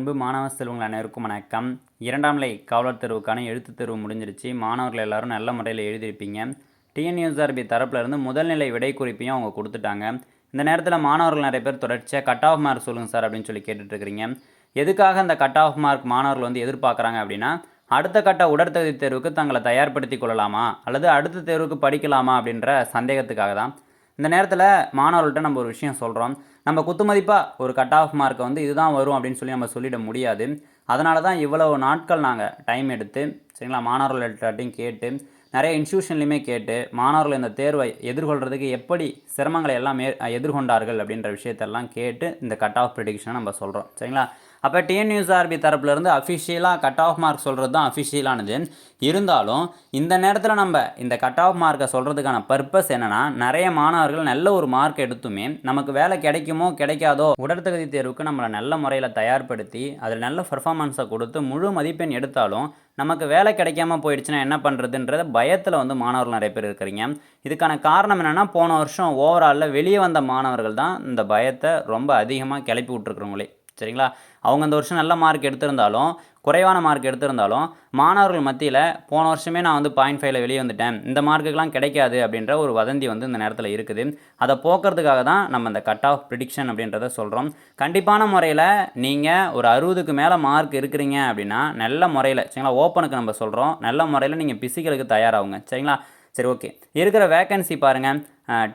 அன்பு மாணவ செல்வங்கள் அனைவருக்கும் வணக்கம். இரண்டாம் நிலை காவலர் தேர்வுக்கான எழுத்துத் தேர்வு முடிஞ்சிருச்சு. மாணவர்கள் எல்லாரும் நல்ல முறையில் எழுதியிருப்பீங்க. டிஎன்யூஎஸ்ஆர்பி தரப்பில் இருந்து முதல்நிலை விடை குறிப்பையும் அவங்க கொடுத்துட்டாங்க. இந்த நேரத்தில் மாணவர்கள் நிறைய பேர் தொடர்ச்சியாக கட் ஆஃப் மார்க் சொல்லுங்கள் சார் அப்படின்னு சொல்லி கேட்டுட்ருக்கிறீங்க. எதுக்காக இந்த கட் ஆஃப் மார்க் மாணவர்கள் வந்து எதிர்பார்க்குறாங்க அப்படின்னா அடுத்த கட்ட உடற்தகுதி தேர்வுக்கு தங்களை தயார்படுத்தி கொள்ளலாமா? அல்லது அடுத்த தேர்வுக்கு படிக்கலாமா அப்படின்ற சந்தேகத்துக்காக தான். இந்த நேரத்தில் மாணவர்கள்ட்ட நம்ம ஒரு விஷயம் சொல்கிறோம் நம்ம குத்துமதிப்பாக ஒரு கட் ஆஃப் மார்க்கை வந்து இதுதான் வரும் அப்படின்னு சொல்லி நம்ம சொல்லிட முடியாது. அதனால தான் இவ்வளவு நாட்கள் நாங்கள் டைம் எடுத்து சரிங்களா மாணவர்கள்ட்டையும் கேட்டு நிறைய இன்ஸ்டியூஷன்லையுமே கேட்டு மாணவர்கள் இந்த தேர்வை எதிர்கொள்கிறதுக்கு எப்படி சிரமங்களை எல்லாம் மே எதிர்கொண்டார்கள் அப்படின்ற விஷயத்தெல்லாம் கேட்டு இந்த கட் ஆஃப் ப்ரிடிக்ஷனை நம்ம சொல்கிறோம் சரிங்களா? அப்போ டிஎன்யூஎஸ்ஆர்பி தரப்புலேருந்து அஃபிஷியலாக கட் ஆஃப் மார்க் சொல்கிறது தான் அஃபிஷியலானது இருந்தாலும் இந்த நேரத்தில் நம்ம இந்த கட் ஆஃப் மார்க்கை சொல்கிறதுக்கான பர்பஸ் என்னென்னா நிறைய மாணவர்கள் நல்ல ஒரு மார்க் எடுத்துமே நமக்கு வேலை கிடைக்குமோ கிடைக்காதோ உடற்தகுதி தேர்வுக்கு நம்மளை நல்ல முறையில் தயார்படுத்தி அதில் நல்ல பர்ஃபார்மன்ஸை கொடுத்து முழு மதிப்பெண் எடுத்தாலும் நமக்கு வேலை கிடைக்காம போயிடுச்சுன்னா என்ன பண்ணுறதுன்றத பயத்தில் வந்து மாணவர்கள் நிறைய பேர் இருக்கிறீங்க. இதுக்கான காரணம் என்னென்னா போன வருஷம் ஓவராலில் வெளியே வந்த மாணவர்கள் தான் இந்த பயத்தை ரொம்ப அதிகமாக கிளப்பி விட்ருக்குறவங்களே சரிங்களா? அவங்க அந்த வருஷம் நல்ல மார்க் எடுத்திருந்தாலும் குறைவான மார்க் எடுத்திருந்தாலும் மாணவர்கள் மத்தியில் போன வருஷமே நான் வந்து பாயிண்ட் ஃபைவ்ல வெளியே வந்துட்டேன். இந்த மார்க்குக்கெலாம் கிடைக்காது அப்படின்ற ஒரு வதந்தி வந்து இந்த நேரத்தில் இருக்குது. அதை போக்குறதுக்காக தான் நம்ம இந்த கட் ஆஃப் ப்ரிடிக்ஷன் அப்படின்றத சொல்கிறோம் கண்டிப்பான முறையில் நீங்கள் ஒரு அறுபதுக்கு மேலே மார்க் இருக்கிறீங்க அப்படின்னா நல்ல முறையில் சரிங்களா? ஓப்பனுக்கு நம்ம சொல்கிறோம் நல்ல முறையில் நீங்கள் பிசிக்கலுக்கு தயாராகுங்க. சரிங்களா? சரி ஓகே இருக்கிற வேக்கன்சி பாருங்கள்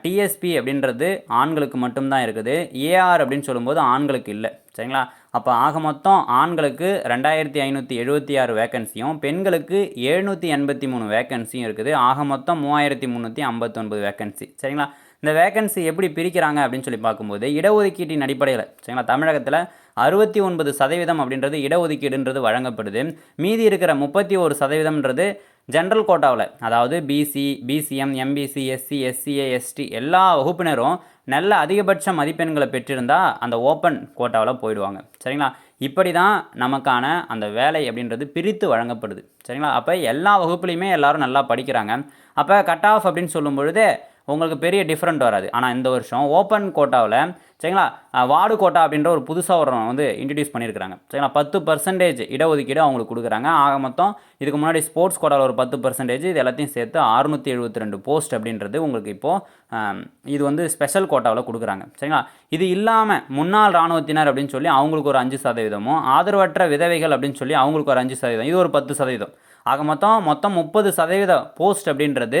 டிஎஸ்பி அப்படின்றது ஆண்களுக்கு மட்டும்தான் இருக்குது. ஏஆர் அப்படின்னு சொல்லும்போது ஆண்களுக்கு இல்லை. சரிங்களா? அப்போ ஆக மொத்தம் ஆண்களுக்கு ரெண்டாயிரத்தி ஐநூற்றி எழுபத்தி ஆறு வேக்கன்சியும் பெண்களுக்கு எழுநூற்றி எண்பத்தி மூணு வேக்கன்சியும் இருக்குது. ஆக மொத்தம் மூவாயிரத்தி முந்நூற்றி ஐம்பத்தொன்பது வேக்கன்சி சரிங்களா? இந்த வேக்கன்சி எப்படி பிரிக்கிறாங்க அப்படின்னு சொல்லி பார்க்கும்போது இடஒதுக்கீட்டின் அடிப்படையில் சரிங்களா? தமிழகத்தில் அறுபத்தி ஒன்பது சதவீதம் அப்படின்றது இடஒதுக்கீடுன்றது வழங்கப்படுது. மீதி இருக்கிற முப்பத்தி ஒரு சதவீதம்ன்றது ஜென்ரல் கோட்டாவில் அதாவது BC BCM MBC SC SCA ST எல்லா வகுப்பினரும் நல்ல அதிகபட்ச மதிப்பெண்களை பெற்றிருந்தால் அந்த ஓப்பன் கோட்டாவில் போயிடுவாங்க. சரிங்களா? இப்படி தான் நமக்கான அந்த வேலை அப்படின்றது பிரித்து வழங்கப்படுது. சரிங்களா? அப்போ எல்லா வகுப்புலையுமே எல்லோரும் நல்லா படிக்கிறாங்க. அப்போ கட் ஆஃப் அப்படின்னு சொல்லும் பொழுது உங்களுக்கு பெரிய டிஃப்ரெண்ட் வராது. ஆனால் இந்த வருஷம் ஓப்பன் கோட்டாவில் சரிங்களா? வார்டு கோட்டா அப்படின்ற ஒரு புதுசாக ஒரு வந்து இன்ட்ரடியூஸ் பண்ணியிருக்கிறாங்க சரிங்களா? பத்து பர்சன்டேஜ் இடஒதுக்கீடு அவங்களுக்கு கொடுக்குறாங்க. ஆக மொத்தம் இதுக்கு முன்னாடி ஸ்போர்ட்ஸ் கோட்டாவில் ஒரு பத்து பர்சன்டேஜ் இது எல்லாத்தையும் சேர்த்து அறுநூற்றி எழுபத்தி ரெண்டு போஸ்ட் அப்படின்றது உங்களுக்கு இப்போது இது வந்து ஸ்பெஷல் கோட்டாவில் கொடுக்குறாங்க. சரிங்களா? இது இல்லாமல் முன்னாள் இராணுவத்தினர் அப்படின்னு சொல்லி அவங்களுக்கு ஒரு அஞ்சு சதவீதமும் ஆதரவற்ற விதவைகள் அப்படின்னு சொல்லி அவங்களுக்கு ஒரு அஞ்சு சதவீதம். இது ஒரு பத்து சதவீதம். ஆக மொத்தம் மொத்தம் முப்பது சதவீத போஸ்ட் அப்படின்றது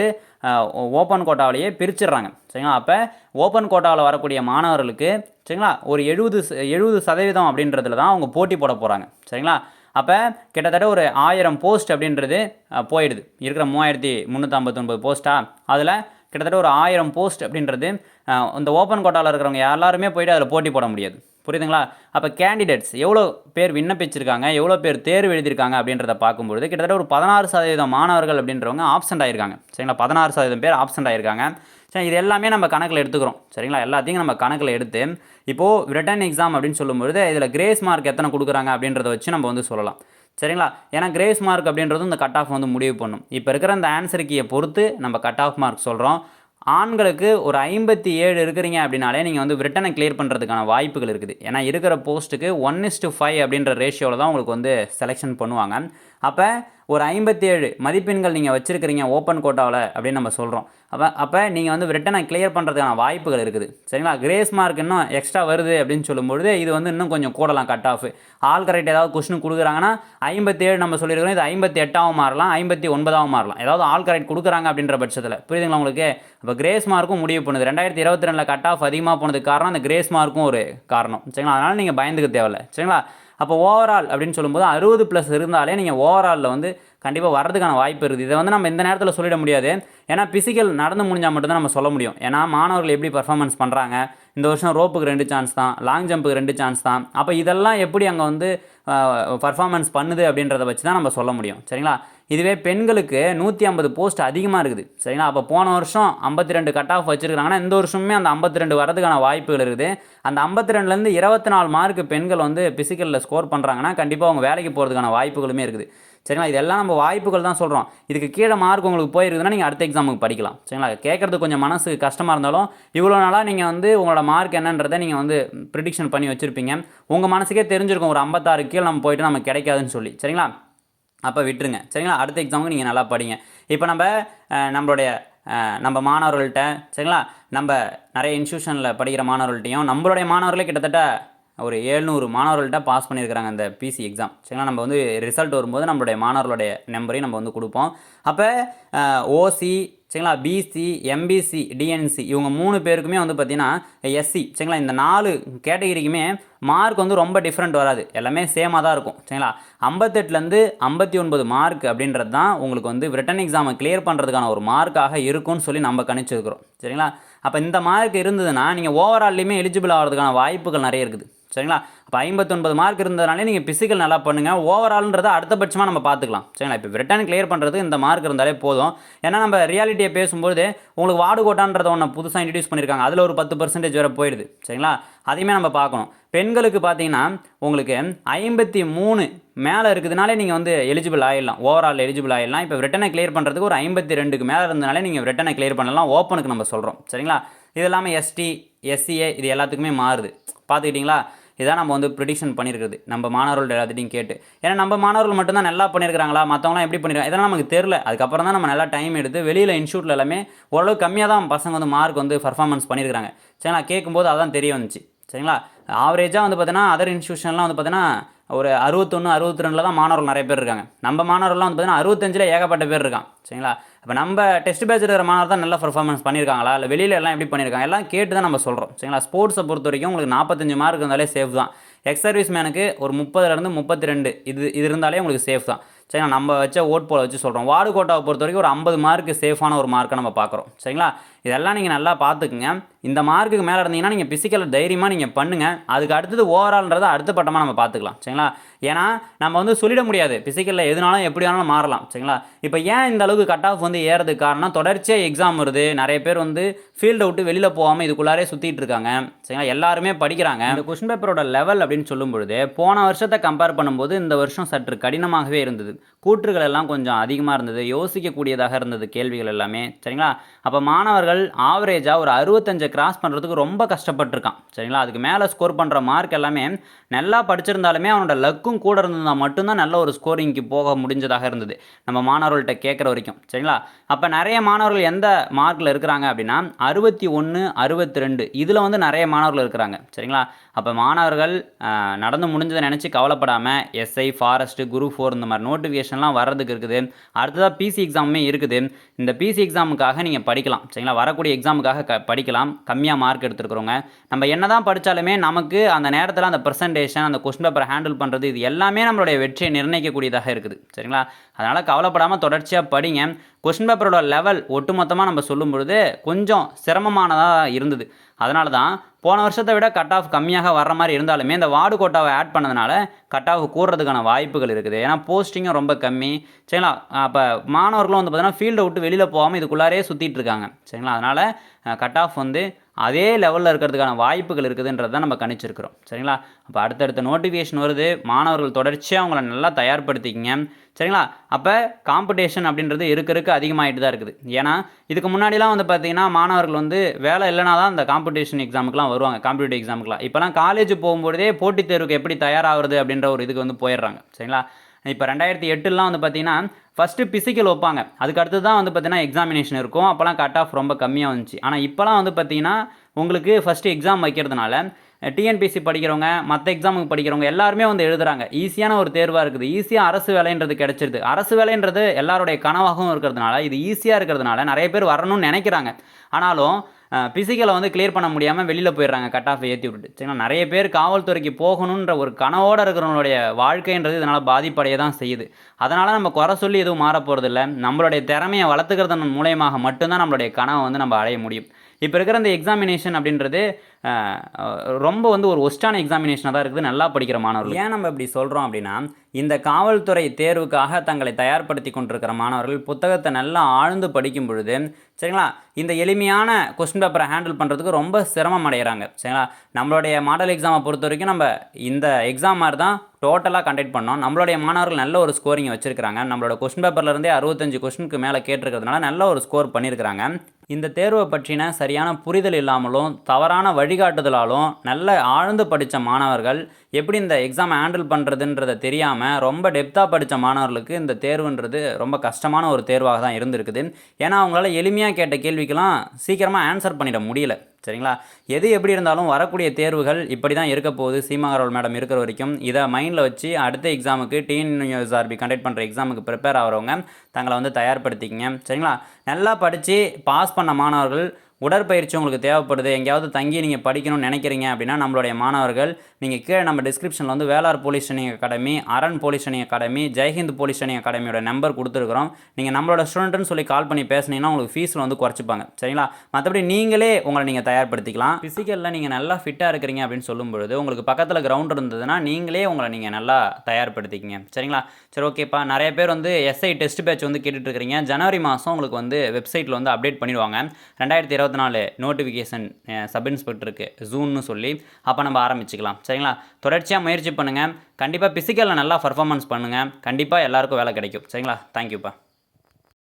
ஓப்பன் கோட்டாவிலேயே பிரிச்சிடுறாங்க. சரிங்களா? அப்போ ஓப்பன் கோட்டாவில் வரக்கூடிய மாணவர்களுக்கு சரிங்களா? ஒரு எழுபது எழுபது சதவீதம் அப்படின்றதுல தான் அவங்க போட்டி போட போகிறாங்க சரிங்களா? அப்போ கிட்டத்தட்ட ஒரு ஆயிரம் போஸ்ட் அப்படின்றது போயிடுது. இருக்கிற மூவாயிரத்தி முந்நூற்றம்பத்தொன்பது போஸ்ட்டாக அதில் கிட்டத்தட்ட ஒரு ஆயிரம் போஸ்ட் அப்படின்றது இந்த ஓப்பன் கோட்டாவில் இருக்கிறவங்க எல்லாருமே போயிட்டு அதில் போட்டி போட முடியாது. புரியுதுங்களா? அப்போ கேண்டிடேட்ஸ் எவ்வளோ பேர் விண்ணப்பிச்சிருக்காங்க எவ்வளோ பேர் தேர்வு எழுதியிருக்காங்க அப்படின்றத பார்க்கும்பொழுது கிட்டத்தட்ட ஒரு பதினாறு சதவீதம் மாணவர்கள் அப்படின்றவங்க ஆப்சண்ட் ஆயிருக்காங்க. சரிங்களா? பதினாறு சதவீதம் பேர் ஆப்சண்ட் ஆயிருக்காங்க. சரி இது எல்லாமே நம்ம கணக்கில் எடுத்துக்கிறோம். சரிங்களா? எல்லாத்தையும் நம்ம கணக்கில் எடுத்து இப்போது ரிட்டன் எக்ஸாம் அப்படின்னு சொல்லும்பொழுது இதில் கிரேஸ் மார்க் எத்தனை கொடுக்குறாங்க அப்படின்றத வச்சு நம்ம வந்து சொல்லலாம். சரிங்களா? ஏன்னா கிரேஸ் மார்க் அப்படின்றது இந்த கட் ஆஃப் வந்து முடிவு பண்ணும். இப்போ இருக்கிற அந்த ஆன்சர் கீயை பொறுத்து நம்ம கட் ஆஃப் மார்க் சொல்கிறோம் ஆண்களுக்கு ஒரு ஐம்பத்தி ஏழு இருக்கிறீங்க அப்படின்னாலே நீங்கள் வந்து ரிட்டனை கிளியர் பண்ணுறதுக்கான வாய்ப்புகள் இருக்குது. ஏன்னா இருக்கிற போஸ்ட்டுக்கு ஒன் இஸ்டு ஃபைவ் அப்படின்ற ரேஷியோவில் தான் உங்களுக்கு வந்து செலெக்ஷன் பண்ணுவாங்க. அப்போ ஒரு ஐம்பத்தேழு மதிப்பெண்கள் நீங்கள் வச்சுருக்கிறீங்க ஓப்பன் கோட்டாவில் அப்படின்னு நம்ம சொல்கிறோம் அப்போ அப்போ நீங்கள் வந்து ரிட்டனை கிளியர் பண்ணுறதுக்கான வாய்ப்புகள் இருக்குது. சரிங்களா? கிரேஸ் மார்க் இன்னும் எக்ஸ்ட்ரா வருது அப்படின்னு சொல்லும்பொழுது இது வந்து இன்னும் கொஞ்சம் கூடலாம் கட் ஆஃப் ஆல் கரெக்ட் ஏதாவது கொஸ்டின் கொடுக்குறாங்கன்னா ஐம்பத்தேழு நம்ம சொல்லியிருக்கிறோம். இது ஐம்பத்தி எட்டாவும் மாறலாம் ஐம்பத்தி ஒன்பதாவும் மாறலாம். ஏதாவது ஆல் கரெக்ட் கொடுக்குறாங்க அப்படின்ற பட்சத்தில். புரியுதுங்களா உங்களுக்கு? அப்போ கிரேஸ் மார்க்கும் முடிவு பண்ணுது. ரெண்டாயிரத்தி இருபத்தி ரெண்டில் கட் ஆஃப் அதிகமாக போனதுக்கு காரணம் அந்த கிரேஸ் மார்க்கும் ஒரு காரணம். சரிங்களா? அதனால் நீங்கள் பயந்துக்க தேவையில்ல. சரிங்களா? அப்போ ஓவரால் அப்படின்னு சொல்லும்போது அறுபது ப்ளஸ் இருந்தாலே நீங்கள் ஓவராலில் வந்து கண்டிப்பாக வரதுக்கான வாய்ப்பு இருக்குது. இதை வந்து நம்ம இந்த நேரத்தில் சொல்லிட முடியாது. ஏன்னா பிசிக்கல் நடந்து முடிஞ்சால் மட்டும்தான் நம்ம சொல்ல முடியும். ஏன்னா மாணவர்கள் எப்படி பர்ஃபார்மன்ஸ் பண்ணுறாங்க இந்த வருஷம் ரோப்புக்கு ரெண்டு சான்ஸ் தான் லாங் ஜம்புக்கு ரெண்டு சான்ஸ் தான். அப்போ இதெல்லாம் எப்படி அங்கே வந்து பர்ஃபார்மன்ஸ் பண்ணுது அப்படின்றத வச்சு தான் நம்ம சொல்ல முடியும். சரிங்களா? இதுவே பெண்களுக்கு நூற்றி ஐம்பது போஸ்ட் அதிகமாக இருக்குது. சரிங்களா? அப்போ போன வருஷம் ஐம்பத்தி ரெண்டு கட் ஆஃப் வச்சுருக்காங்கன்னா இந்த வருஷமே அந்த ஐம்பத்தி ரெண்டு வரதுக்கான வாய்ப்புகள் இருக்குது. அந்த ஐம்பத்தி ரெண்டுலேருந்து இருபத்தி நாலு மார்க் பெண்கள் வந்து பிசிக்கலில் ஸ்கோர் பண்ணுறாங்கன்னா கண்டிப்பாக அவங்க வேலைக்கு போகிறதுக்கான வாய்ப்புகளுமே இருக்குது. சரிங்களா? இதெல்லாம் நம்ம வாய்ப்புகள் தான் சொல்கிறோம் இதுக்கு கீழே மார்க் உங்களுக்கு போயிருக்குதுன்னா நீங்கள் அடுத்த எக்ஸாமுக்கு படிக்கலாம். சரிங்களா? கேட்குறது கொஞ்சம் மனசு கஷ்டமாக இருந்தாலும் இவ்வளோ நாளாக நீங்கள் வந்து உங்களோட மார்க் என்னன்றதை நீங்கள் வந்து ப்ரிடிக்ஷன் பண்ணி வச்சுருப்பீங்க. உங்கள் மனசுக்கே தெரிஞ்சிருக்கும். ஒரு ஐம்பத்தாறு கீழே நம்ம போயிட்டு நமக்கு கிடைக்காதுன்னு சொல்லி. சரிங்களா? அப்போ விட்டுருங்க. சரிங்களா? அடுத்த எக்ஸாமுக்கு நீங்கள் நல்லா படிங்க. இப்போ நம்ம நம்மளுடைய நம்ம மாணவர்கள்ட்ட சரிங்களா? நம்ம நிறைய இன்ஸ்டியூஷனில் படிக்கிற மாணவர்கள்ட்டையும் நம்மளுடைய மாணவர்களே கிட்டத்தட்ட ஒரு ஏழ்நூறு மாணவர்கள்ட்ட பாஸ் பண்ணியிருக்கிறாங்க அந்த பிசி எக்ஸாம் சரிங்களா? நம்ம வந்து ரிசல்ட் வரும்போது நம்மளுடைய மாணவர்களுடைய நம்பரையும் நம்ம வந்து கொடுப்போம். அப்போ ஓசி சரிங்களா? பிசி எம்பிசி டிஎன்சி இவங்க மூணு பேருக்குமே வந்து பார்த்தீங்கன்னா எஸ்சி சரிங்களா? இந்த நாலு கேட்டகிரிக்குமே மார்க் வந்து ரொம்ப டிஃப்ரெண்ட் வராது. எல்லாமே சேமாக தான் இருக்கும். சரிங்களா? ஐம்பத்தெட்டுலேருந்து ஐம்பத்தி ஒன்பது மார்க் அப்படின்றது தான் உங்களுக்கு வந்து ரிட்டன் எக்ஸாமை கிளியர் பண்ணுறதுக்கான ஒரு மார்க்காக இருக்கும்னு சொல்லி நம்ம கணிச்சிருக்கிறோம். சரிங்களா? அப்போ இந்த மார்க் இருந்ததுன்னா நீங்கள் ஓவரால்லையுமே எலிஜிபிள் ஆகிறதுக்கான வாய்ப்புகள் நிறைய இருக்குது. சரிங்களா? இப்போ ஐம்பத்தொன்பது மார்க் இருந்ததுனாலே நீங்கள் பிசிக்கல் நல்லா பண்ணுங்கள் ஓவரால்ன்றதை அடுத்தபட்சமாக நம்ம பார்த்துக்கலாம். சரிங்களா? இப்போ ரிட்டன் கிளியர் பண்ணுறது இந்த மார்க் இருந்தாலே போதும். ஏன்னா நம்ம ரியாலிட்டியை பேசும்போது உங்களுக்கு வார்டு கோட்டான்றதை ஒன்று புதுசாக இன்ட்ரடியூஸ் பண்ணியிருக்காங்க அதில் ஒரு பத்து பர்சன்டேஜ் வரை போயிடுது. சரிங்களா? அதையுமே நம்ம பார்க்கணும். பெண்களுக்கு பார்த்தீங்கன்னா உங்களுக்கு ஐம்பத்தி மூணு மேலே இருக்குதுனாலே நீங்கள் வந்து எலிஜிபிள் ஆகிடலாம் ஓவரால் எலிஜிபிள் ஆகிடலாம் இப்போ ரிட்டனை கிளியர் பண்ணுறதுக்கு ஒரு ஐம்பத்தி ரெண்டுக்கு மேலே இருந்தனாலே நீங்கள் ரிட்டனை கிளியர் பண்ணலாம். ஓப்பனுக்கு நம்ம சொல்கிறோம் சரிங்களா? இது இல்லாமல் எஸ்டி எஸ்சிஏ இது எல்லாத்துக்குமே மாறுது. பார்த்துக்கிட்டிங்களா? இதான் நம்ம வந்து ப்ரிடிக்ஷன் பண்ணியிருக்கிறது. நம்ம மாணவர்கள் எல்லாத்தையும் கேட்டு. ஏன்னா நம்ம மாணவர்கள் மட்டும்தான் நல்லா பண்ணியிருக்காங்களா மற்றவங்களாம் எப்படி பண்ணிருக்காங்க இதெல்லாம் நமக்கு தெரில அதுக்கப்புறம் தான் நம்ம நல்லா டைம் எடுத்து வெளியில் இன்ஸ்டியூட்டில் எல்லாமே ஓரளவு கம்மியாக தான் பசங்க வந்து மார்க் வந்து பர்ஃபார்மன்ஸ் பண்ணியிருக்காங்க சரிங்களா? கேட்கும்போது அதான் தெரிய வந்துச்சு. சரிங்களா? ஆவரேஜாக வந்து பார்த்தீங்கன்னா அதர் இன்ஸ்டியூஷன்லாம் வந்து பார்த்தீங்கன்னா ஒரு அறுபத்தொன்று அறுபத்தி ரெண்டில் தான் மாணவர்கள் நிறைய பேர் இருக்காங்க. நம்ம மாணவர்கள்லாம் வந்து பார்த்திங்கன்னா அறுபத்தஞ்சில் ஏகப்பட்ட பேர் இருக்கான் சரிங்களா? இப்போ நம்ம டெஸ்ட் பேட்ச் இருக்கிற மாணவர் தான் நல்ல பர்ஃபார்மன்ஸ் பண்ணியிருக்காங்களா? இல்லை வெளியில எல்லாம் எப்படி பண்ணியிருக்காங்க? எல்லாம் கேட்டு தான் நம்ம சொல்கிறோம் சரிங்களா? ஸ்போர்ட்ஸை பொறுத்த வரைக்கும் உங்களுக்கு நாற்பத்தஞ்சு மார்க் இருந்தாலே சேஃப் தான். எக்ஸ் சர்வீஸ் மேனுக்கு ஒரு முப்பதுலேருந்து முப்பத்தி ரெண்டு இது இது இருந்தாலே உங்களுக்கு சேஃப் தான். சரிங்களா? நம்ம வச்ச ஓட் போல வச்சு சொல்கிறோம் வார்டு கோட்டாவை பொறுத்த வரைக்கும் ஒரு ஐம்பது மார்க்கு சேஃபான ஒரு மார்க்கை நம்ம பார்க்குறோம். சரிங்களா? இதெல்லாம் நீங்கள் நல்லா பார்த்துக்குங்க. இந்த மார்க்குக்கு மேலே இருந்தீங்கன்னா நீங்கள் பிசிக்கல் தைரியமாக நீங்கள் பண்ணுங்கள் அதுக்கு அடுத்தது ஓவரால்ன்றதை அடுத்த பட்டமாக நம்ம பார்த்துக்கலாம். சரிங்களா? ஏன்னா நம்ம வந்து சொல்லிட முடியாது. பிசிக்கலில் எதுனாலும் எப்படி வேணாலும் மாறலாம். சரிங்களா? இப்போ ஏன் இந்த அளவுக்கு கட் ஆஃப் வந்து ஏறதுக்கு காரணம் தொடர்ச்சியாக எக்ஸாம் வருது. நிறைய பேர் வந்து ஃபீல்டை விட்டு வெளியில் போகாமல் இதுக்குள்ளாரே சுற்றிட்டு இருக்காங்க. சரிங்களா? எல்லாருமே படிக்கிறாங்க. இந்த கொஸ்டின் பேப்பரோட லெவல் அப்படின்னு சொல்லும் பொழுது போன வருஷத்தை கம்பேர் பண்ணும்போது இந்த வருஷம் சற்று கடினமாகவே இருந்தது. கூற்றுகள் எல்லாம் கொஞ்சம் அதிகமாக இருந்தது யோசிக்கக்கூடியதாக இருந்தது கேள்விகள் எல்லாமே. சரிங்களா? அப்போ மாணவர்கள் ஆவரேஜாக ஒரு அறுபத்தஞ்சை கிராஸ் பண்ணுறதுக்கு ரொம்ப கஷ்டப்பட்டிருக்கான். சரிங்களா? அதுக்கு மேலே ஸ்கோர் பண்ணுற மார்க் எல்லாமே நல்லா படிச்சிருந்தாலுமே அவனோட லக்கும் கூட இருந்ததுனா மட்டும்தான் நல்ல ஒரு ஸ்கோரிங்க்கு போக முடிஞ்சதாக இருந்தது. நம்ம மாணவர்கள்ட்ட கேட்குற வரைக்கும். சரிங்களா? அப்போ நிறைய மாணவர்கள் எந்த மார்க்கில் இருக்கிறாங்க அப்படின்னா அறுபத்தி ஒன்று அறுபத்தி ரெண்டு இதில் வந்து நிறைய மாணவர்கள் இருக்கிறாங்க. சரிங்களா? அப்போ மாணவர்கள் நடந்து முடிஞ்சதை நினச்சி கவலைப்படாமல் எஸ்ஐ ஃபாரஸ்ட்டு குரூப் ஃபோர் இந்த மாதிரி நோட்டிஃபிகேஷன்லாம் வர்றதுக்கு இருக்குது. அடுத்ததாக பிசி எக்ஸாமுமே இருக்குது. இந்த பிசி எக்ஸாமுக்காக நீங்கள் படிக்கலாம். சரிங்களா? வரக்கூடிய எக்ஸாமுக்காக க படிக்கலாம். கம்மியாக மார்க் எடுத்துருக்குறவங்க. நம்ம என்ன தான் படித்தாலுமே நமக்கு அந்த நேரத்தில் அந்த ப்ரெசன்டேஷன் அந்த கொஸ்டின் பேப்பரை ஹேண்டில் பண்ணுறது இது எல்லாமே நம்மளுடைய வெற்றியை நிர்ணயிக்கக்கூடியதாக இருக்குது. சரிங்களா? அதனால் கவலைப்படாமல் தொடர்ச்சியாக படிங்க. கொஸ்டின் பேப்பரோட லெவல் ஒட்டுமொத்தமாக நம்ம சொல்லும் பொழுது கொஞ்சம் சிரமமானதாக இருந்தது. அதனால தான் போன வருஷத்தை விட கட் ஆஃப் கம்மியாக வர்ற மாதிரி இருந்தாலுமே இந்த வார்டு கோட்டாவை ஆட் பண்ணதுனால கட் ஆஃப் கூடுறதுக்கான வாய்ப்புகள் இருக்குது. ஏன்னா போஸ்டிங்கும் ரொம்ப கம்மி. சரிங்களா? அப்போ மாணவர்களும் வந்து பார்த்தீங்கன்னா ஃபீல்டை விட்டு வெளியில் போகாமல் இதுக்குள்ளாரே சுற்றிட்டு இருக்காங்க. சரிங்களா? அதனால் கட் ஆஃப் வந்து அதே லெவலில் இருக்கிறதுக்கான வாய்ப்புகள் இருக்குதுன்றதை நம்ம கணிச்சிருக்கிறோம். சரிங்களா? அப்போ அடுத்தடுத்த நோட்டிஃபிகேஷன் வருது. மாணவர்கள் தொடர்ச்சியாக அவங்கள நல்லா தயார்படுத்திக்கிங்க. சரிங்களா? அப்போ காம்படிஷன் அப்படின்றது இருக்க இருக்க அதிகமாகிட்டு தான் இருக்குது. ஏன்னா இதுக்கு முன்னாடிலாம் வந்து பார்த்தீங்கன்னா மாணவர்கள் வந்து வேலை இல்லைனா தான் அந்த காம்படிஷன் எக்ஸாமுக்குலாம் வருவாங்க காம்படிட்டிவ் எக்ஸாமுக்குலாம் இப்போலாம் காலேஜ் போகும்போதே போட்டித் தேர்வுக்கு எப்படி தயாராகிறது அப்படின்ற ஒரு இதுக்கு வந்து போயிடுறாங்க. சரிங்களா? இப்போ ரெண்டாயிரத்தி எட்டுலாம் வந்து பார்த்தீங்கன்னா ஃபஸ்ட்டு பிசிக்கல் வைப்பாங்க. அதுக்கு அடுத்து தான் வந்து பார்த்தீங்கன்னா எக்ஸாமினேஷன் இருக்கும். அப்போலாம் கட் ஆஃப் ரொம்ப கம்மியாக வந்துச்சு. ஆனால் இப்போலாம் வந்து பார்த்தீங்கன்னா உங்களுக்கு ஃபஸ்ட்டு எக்ஸாம் வைக்கிறதுனால டிஎன்பிசி படிக்கிறவங்க மற்ற எக்ஸாமுக்கு படிக்கிறவங்க எல்லாருமே வந்து எழுதுறாங்க. ஈஸியான ஒரு தேர்வாக இருக்குது. ஈஸியாக அரசு வேலைன்றது கிடச்சிருது. அரசு வேலைன்றது எல்லாருடைய கனவாகவும் இருக்கிறதுனால இது ஈஸியாக இருக்கிறதுனால நிறைய பேர் வரணும்னு நினைக்கிறாங்க. ஆனாலும் பிசிக்கலை வந்து கிளியர் பண்ண முடியாமல் வெளியில் போயிடுறாங்க கட் ஆஃப் ஏற்றி விட்டுட்டு. சரிங்களா? நிறைய பேர் காவல்துறைக்கு போகணுன்ற ஒரு கனவோடு இருக்கிறவங்களுடைய வாழ்க்கைன்றது இதனால் பாதிப்படைய தான் செய்யுது. அதனால் நம்ம குறை சொல்லி எதுவும் மாற போகிறதில்ல நம்மளுடைய திறமையை வளர்த்துக்கிறதன் மூலயமாக மட்டும்தான் நம்மளுடைய கனவை வந்து நம்ம அடைய முடியும். இப்போ இருக்கிற இந்த எக்ஸாமினேஷன் அப்படின்றது ரொம்ப வந்து ஒரு ஒஸ்டான எக்ஸாமினேஷனாக தான் இருக்குது. நல்லா படிக்கிற மாணவர்கள். ஏன் நம்ம இப்படி சொல்கிறோம் அப்படின்னா இந்த காவல்துறை தேர்வுக்காக தங்களை தயார்படுத்தி கொண்டிருக்கிற மாணவர்கள் புத்தகத்தை நல்லா ஆழ்ந்து படிக்கும் பொழுது சரிங்களா இந்த எளிமையான கொஸ்டின் பேப்பரை ஹேண்டில் பண்ணுறதுக்கு ரொம்ப சிரமம் அடைகிறாங்க சரிங்களா நம்மளுடைய மாடல் எக்ஸாமை பொறுத்த வரைக்கும் நம்ம இந்த எக்ஸாம் மாதிரி தான் டோட்டலாக கண்டக்ட் பண்ணோம். நம்மளுடைய மாணவர்கள் நல்ல ஒரு ஸ்கோரிங் வச்சுருக்காங்க நம்மளோட கொஸ்டின் பேப்பர்லேருந்தே அறுபத்தஞ்சு கொஸ்டினுக்கு மேலே கேட்டிருக்கிறதுனால நல்ல ஒரு ஸ்கோர் பண்ணியிருக்கிறாங்க இந்த தேர்வை பற்றின சரியான புரிதல் இல்லாமலும் தவறான வழி வழிகாட்டுதலாலும் நல்ல ஆழ்ந்து படித்த மாணவர்கள் எப்படி இந்த எக்ஸாம் ஹேண்டில் பண்ணுறதுன்றதை தெரியாமல் ரொம்ப டெப்த்தாக படித்த மாணவர்களுக்கு இந்த தேர்வுன்றது ரொம்ப கஷ்டமான ஒரு தேர்வாக தான் இருந்திருக்குது. ஏன்னா அவங்களால எளிமையாக கேட்ட கேள்விக்கெல்லாம் சீக்கிரமாக ஆன்சர் பண்ணிட முடியல. சரிங்களா? எது எப்படி இருந்தாலும் வரக்கூடிய தேர்வுகள் இப்படி தான் இருக்க போகுது. சீமாகரோல் மேடம் இருக்கிற வரைக்கும். இதை மைண்டில் வச்சு அடுத்த எக்ஸாமுக்கு டிஎன்யூஎஸ்ஆர்பி கண்டக்ட் பண்ணுற எக்ஸாமுக்கு ப்ரிப்பேர் ஆகிறவங்க தங்களை வந்து தயார்படுத்திக்கிங்க. சரிங்களா? நல்லா படித்து பாஸ் பண்ண மாணவர்கள் உடற்பயிற்சி உங்களுக்கு தேவைப்படுது. எங்கேயாவது தங்கி நீங்கள் படிக்கணும்னு நினைக்கிறீங்க அப்படின்னா நம்மளுடைய மாணவர்கள் நீங்கள் கீழே நம்ம நம்ம டிஸ்கிரிப்ஷனில் வந்து Velar police training academy Aran police training academy Jaihind police training அகாடமியோட number கொடுத்துருக்குறோம். நீங்கள் நம்மளோட ஸ்டூடெண்ட்னு சொல்லி கால் பண்ணி பேசுனீங்கன்னா உங்களுக்கு ஃபீஸில் வந்து குறைச்சிப்பாங்க. சரிங்களா? மற்றபடி நீங்களே உங்களை நீங்கள் தயார்படுத்திக்கலாம். ஃபிசிக்கலில் நீங்கள் நல்லா ஃபிட்டாக இருக்கிறீங்க அப்படின்னு சொல்லும் பொழுது உங்களுக்கு பக்கத்தில் கிரவுண்ட் இருந்ததுன்னா நீங்களே உங்களை நீங்கள் நல்லா தயார்படுத்திக்கிங்க. சரிங்களா? சரி ஓகேப்பா நிறைய பேர் வந்து எஸ்ஐ டெஸ்ட் பேட்ச் வந்து கேட்டுட்டு இருக்கிறீங்க. ஜனவரி மாதம் உங்களுக்கு வந்து வெப்சைட்டில் வந்து அப்டேட் பண்ணிடுவாங்க. ரெண்டாயிரத்தி இருபத்தி நாலு நோட்டிஃபிகேஷன் சப் இன்ஸ்பெக்டருக்கு ஜூன்னு சொல்லி அப்போ நம்ம ஆரம்பிச்சுக்கலாம். சரிங்களா? தொடர்ச்சியாக முயற்சி பண்ணுங்கள் கண்டிப்பாக பிசிக்கலில் நல்லா பர்ஃபார்மன்ஸ் பண்ணுங்கள் கண்டிப்பாக எல்லாருக்கும் வேலை கிடைக்கும். சரிங்களா? தேங்க்யூப்பா